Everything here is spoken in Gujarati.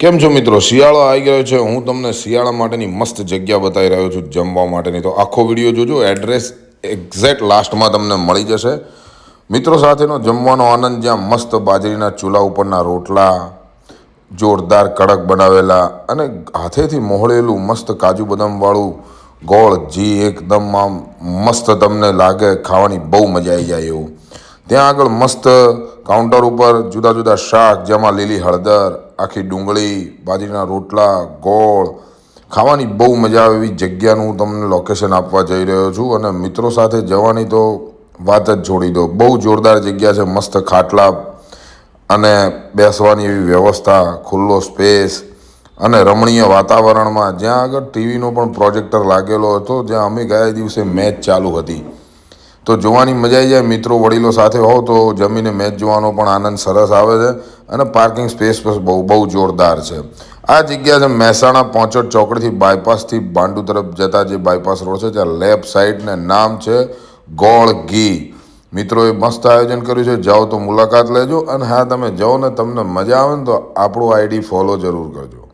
કેમ છો મિત્રો? શિયાળો આવી ગયો છે. હું તમને શિયાળા માટેની મસ્ત જગ્યા બતાવી રહ્યો છું. જમવા માટેની. તો આખો વીડિયો જોજો. એડ્રેસ એક્ઝેક્ટ લાસ્ટમાં તમને મળી જશે. મિત્રો સાથેનો જમવાનો આનંદ જ્યાં મસ્ત બાજરીના ચૂલા ઉપરના રોટલા, જોરદાર કડક બનાવેલા અને હાથેથી મોહળેલું મસ્ત કાજુ બદામવાળું ગોળ જે એકદમ આમ મસ્ત તમને લાગે. ખાવાની બહુ મજા આવી જાય એવું. ત્યાં આગળ મસ્ત કાઉન્ટર ઉપર જુદા જુદા શાક, જેમાં લીલી હળદર આખી ડુંગળી, બાજરીના રોટલા, ગોળ. ખાવાની બહુ મજા આવે એવી જગ્યાનું હું તમને લોકેશન આપવા જઈ રહ્યો છું. અને મિત્રો સાથે જવાની તો વાત જ છોડી દો. બહુ જોરદાર જગ્યા છે, મસ્ત ખાટલા અને બેસવાની એવી વ્યવસ્થા, ખુલ્લો સ્પેસ અને રમણીય વાતાવરણમાં. જ્યાં આગળ ટીવીનો પણ પ્રોજેક્ટર લાગેલો હતો જ્યાં અમે ગયા દિવસે મેચ ચાલુ હતી. તો જોવાની મજા આવી જાય. મિત્રો, વડીલો સાથે હો તો જમીને મેચ જોવાનો પણ આનંદ સરસ આવે છે અને પાર્કિંગ સ્પેસ પણ બહુ બહુ જોરદાર છે. આ જગ્યા છે મહેસાણા પહોંચોડ ચોકડીથી બાયપાસથી બાંડુ તરફ જતા જે બાયપાસ રોડ છે, ત્યાં લેફ્ટ સાઈડને નામ છે ગોળ ઘી. મિત્રોએ મસ્ત આયોજન કર્યું છે. જાઓ તો મુલાકાત લેજો અને હા, તમે જાઓ ને તમને મજા આવે ને તો આપણું આઈડી ફોલો જરૂર કરજો.